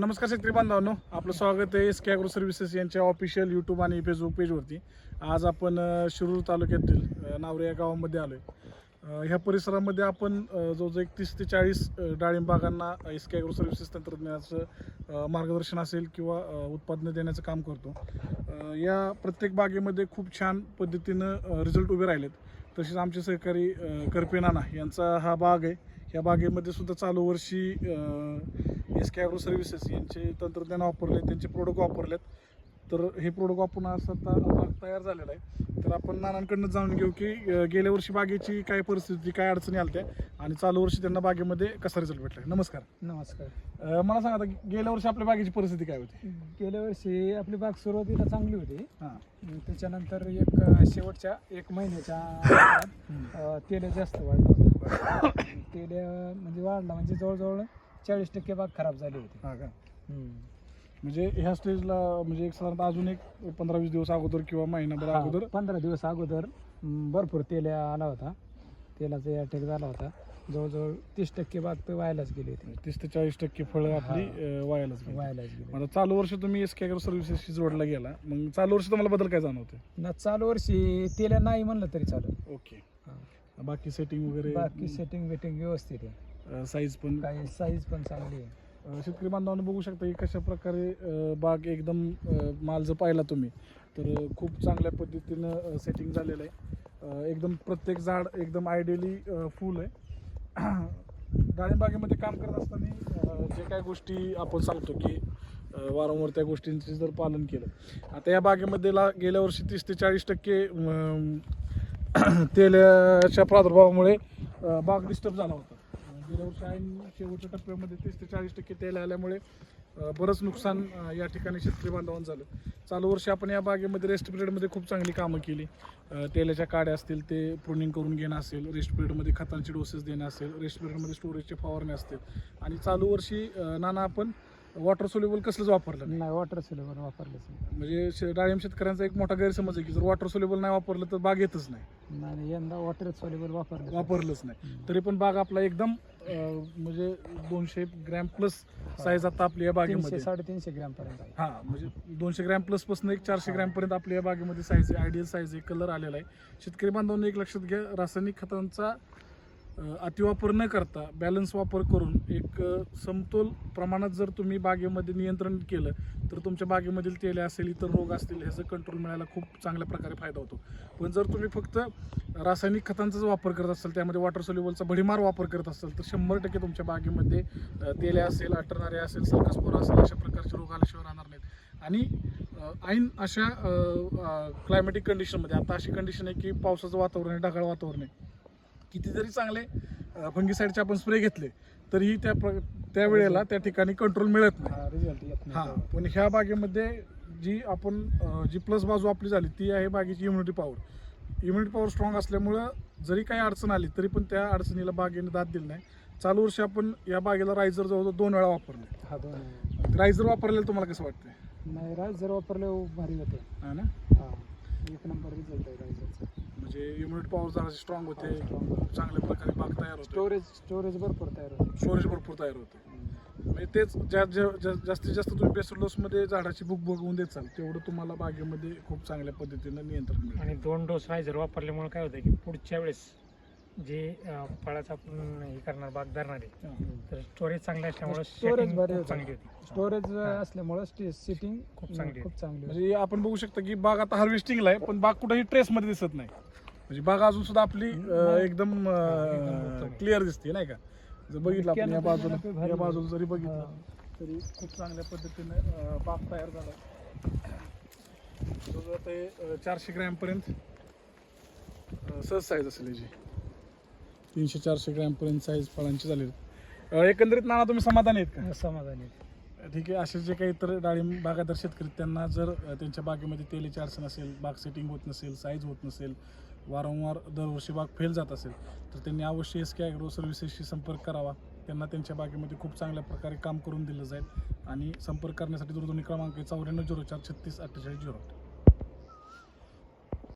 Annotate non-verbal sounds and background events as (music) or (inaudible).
नमस्कार शेतकरी बांधवांनो. आपलं स्वागत आहे एस के अॅग्रो सर्व्हिसेस यांच्या ऑफिशियल यूट्यूब आणि फेसबुक पेजवरती आज आपण शिरूर तालुक्यातील नावरे या गावामध्ये आलो आहे ह्या परिसरामध्ये आपण जवळजवळ एक तीस ते चाळीस डाळिंबागांना डाळिंब बागांना एस के अॅग्रो सर्व्हिसेस तंत्रज्ञानाचं मार्गदर्शन असेल किंवा उत्पादनं देण्याचं काम करतो. या प्रत्येक बागेमध्ये खूप छान पद्धतीनं रिझल्ट उभे राहिलेत. तसेच आमचे सहकारी करपेनाना यांचा हा बाग आहे. या बागेमध्ये सुद्धा चालू वर्षी एस के अॅग्रो सर्व्हिसेस यांचे तंत्रज्ञान वापरले त्यांचे प्रोडक्ट वापरलेत. तर हे प्रोडक्ट वापरून असं आता बाग तयार झालेला आहे. तर आपण नानांकडनं जाणून घेऊ की गेल्या वर्षी बागेची काय परिस्थिती काय अडचणी आल्या आणि चालू वर्षी त्यांना बागेमध्ये कसा रिझल्ट भेटला? नमस्कार. नमस्कार. मला सांगा आता गेल्या वर्षी आपल्या बागेची परिस्थिती काय होती? गेल्या वर्षी आपली बाग सुरुवातीला चांगली होती. हां. त्याच्यानंतर एक शेवटच्या एक महिन्याच्या (laughs) तेल जास्त वाढलं. म्हणजे वाढला म्हणजे जवळजवळ चाळीस टक्के बाग खराब झाली होती. हां का? हम्म. म्हणजे ह्या स्टेजला म्हणजे एक साधारणतः अजून एक पंधरा वीस दिवस अगोदर किंवा महिनाभर हा, अगोदर? पंधरा दिवस अगोदर म, भरपूर तेल आला होता. तेलाचा अटॅक झाला होता. जवळजवळ तीस टक्के बाग तर व्हायलाच गेली होती. तीस ते चाळीस टक्के फळं आपली. अ, वायालाच गेली. व्हायलाच गेली. आता चालू वर्ष तुम्ही एस के सर्व्हिसेसशी जोडला गेला. मग चालू वर्ष तुम्हाला बदल काय जाणवते ना चालू वर्षी तेल नाही म्हणलं तरी चालेल. ओके. बाकी सेटिंग वगैरे बाकी सेटिंग वेटिंग व्यवस्थित आहे. साईज पण काही साईज पण चांगली आहे. अ, शेतकरी बांधवांना बघू शकता की कशा प्रकारे अ, बाग एकदम अ, माल जर पाहिला तुम्ही तर अ, खूप चांगल्या पद्धतीनं सेटिंग झालेलं आहे. अ, एकदम प्रत्येक झाड एकदम आयडियली फुल आहे. (clears throat) डाळिंब बागेमध्ये काम करत असताना अ, जे काही गोष्टी आपण सांगतो की अ, वारंवार त्या गोष्टींचे जर पालन केलं. आता या बागेमध्ये ला गेल्या वर्षी तीस ते चाळीस टक्के (clears throat) तेलाच्या प्रादुर्भावामुळे बाग डिस्टर्ब झाला होता. गेल्या वर्षी ऐन शेवटच्या टप्प्यामध्ये तीस ते चाळीस टक्के तेल आल्यामुळे बरंच नुकसान या ठिकाणी शेतकरी बांधवांचं झालं. चालू वर्षी आपण या बागेमध्ये रेस्ट पिरियडमध्ये खूप चांगली कामं केली. तेलाच्या काड्या असतील ते प्रुनिंग करून घेणं असेल रेस्ट पिरियडमध्ये खतांचे डोसेस देणं असेल रेस्ट पिरियडमध्ये स्टोरेजचे फवारणे असतील. आणि चालू वर्षी नाना आपण वॉटर सोल्युबल कसलंच वापरलं नाही. नाही वॉटर सिलेबर वापरलंच नाही. म्हणजे शे- डाळिंब शेतकऱ्यांचा एक मोठा गैरसमज आहे की जर वॉटर सोल्युबल नाही वापरलं तर बाग येतच नाही. नाही नाही, यंदा वॉटर सोलेबल वापरलं वापरलंच नाही. तरी पण बाग आपला एकदम अं, म्हणजे दोनशे ग्रॅम प्लस साईज आता आपली या तीनशे बागेमध्ये साडेतीनशे ग्रॅम पर्यंत आहे. हा म्हणजे दोनशे ग्रॅम प्लसपासून एक चारशे ग्रॅम पर्यंत आपल्या या बागेमध्ये साईज आहे. आयडियल साईज आहे कलर आलेला आहे. शेतकरी बांधवांनी एक लक्षात घ्या रासायनिक खतांचा अतिवापर न करता बॅलन्स वापर करून एक समतोल प्रमाणात जर तुम्ही बागेमध्ये नियंत्रण केलं तर तुमच्या बागेमधील तेले असेल इतर रोग असतील ह्याचं कंट्रोल मिळायला खूप चांगल्या प्रकारे फायदा होतो. पण जर तुम्ही फक्त रासायनिक खतांचाच वापर करत असाल त्यामध्ये वॉटर सोल्युबलचा भडीमार वापर करत असाल तर शंभर टक्के तुमच्या बागेमध्ये तेले असेल अटरणारे असेल सरकसपोर असेल अशा प्रकारचे रोग आल्याशिवाय राहणार नाहीत. आणि ऐन अशा क्लायमॅटिक कंडिशनमध्ये आता अशी कंडिशन आहे की पावसाचं वातावरण आहे ढगाळ वातावरण आहे. किती जरी चांगले फंगीसाईडचे आपण स्प्रे घेतले तरीही त्या प्र त्या वेळेला त्या ठिकाणी कंट्रोल मिळत नाही. हां पण ह्या बागेमध्ये जी आपण जी प्लस बाजू आपली झाली ती आहे बागेची immunity power immunity power strong असल्यामुळं जरी काही अडचण आली तरी पण त्या अडचणीला बागेने दाद दिली नाही. चालू वर्षी आपण या बागेला रायझर जवळजवळ दोन वेळा वापरले. हा दोन रायझर वापरलेलं तुम्हाला कसं वाटतंय? नाही जर वापरले भारी होते. हा ना? हा एक नंबर रिझल्ट आहे राईसचा म्हणजे इम्युनिटी पॉवर जरा स्ट्रॉंग होते. चांगल्या प्रकारे बाग तयार होते. स्टोरेज स्टोरेज भरपूर तयार होते. स्टोरेज भरपूर तयार होते. म्हणजे तेच ज्या जास्तीत जास्त तुम्ही बेसलोसमध्ये झाडाची बुक बघवून देत चाल तेवढं तुम्हाला बागेमध्ये खूप चांगल्या पद्धतीनं नियंत्रण मिळेल. आणि दोन डोस रायझर वापरल्यामुळे काय होतं की पुढच्या वेळेस जे अं, फळाचं आपण हे करणार बाग धरणार आहे हा. तर स्टोरेज चांगलं असल्यामुळे Storage setting भारी खूप होतं. चांगली होती. स्टोरेज हा. असल्यामुळे सिटिंग खूप चांगली खूप चांगली होती. म्हणजे आपण बघू शकता की बाग आता हार्वेस्टिंगला आहे पण बाग कुठेही ट्रेसमध्ये दिसत नाही. म्हणजे बाग अजून सुद्धा आपली अं. एकदम. क्लिअर दिसते नाही का जर बघितलं आपण या बाजूला या बाजूला जरी. बघितलं तरी खूप चांगल्या पद्धतीने अं, बाग तयार झाला जवळजवळ ते अं, चारशे ग्रॅमपर्यंत अं, सहज साईज असेल याची तीनशे चारशे ग्रॅमपर्यंत साईज फळांची झालेली अं, एकंदरीत नाना तुम्ही समाधानी आहेत का समाधानी. ठीक आहे असे जे काही इतर डाळिंब बागायतदार शेतकरी आहेत, त्यांना जर अ, त्यांच्या बागेमध्ये तेलीची अडचण असेल बाग सेटिंग होत नसेल साईज होत नसेल वारंवार दरवर्षी बाग फेल जात असेल तर त्यांनी अवश्य एस के ॲग्रो सर्व्हिसेसशी संपर्क करावा. त्यांना त्यांच्या बागेमध्ये खूप चांगल्या प्रकारे काम करून दिलं जाईल. आणि संपर्क करण्यासाठी दूरध्वनी क्रमांक चौऱ्याण्णव झिरो चार छत्तीस अठ्ठेचाळीस झिरो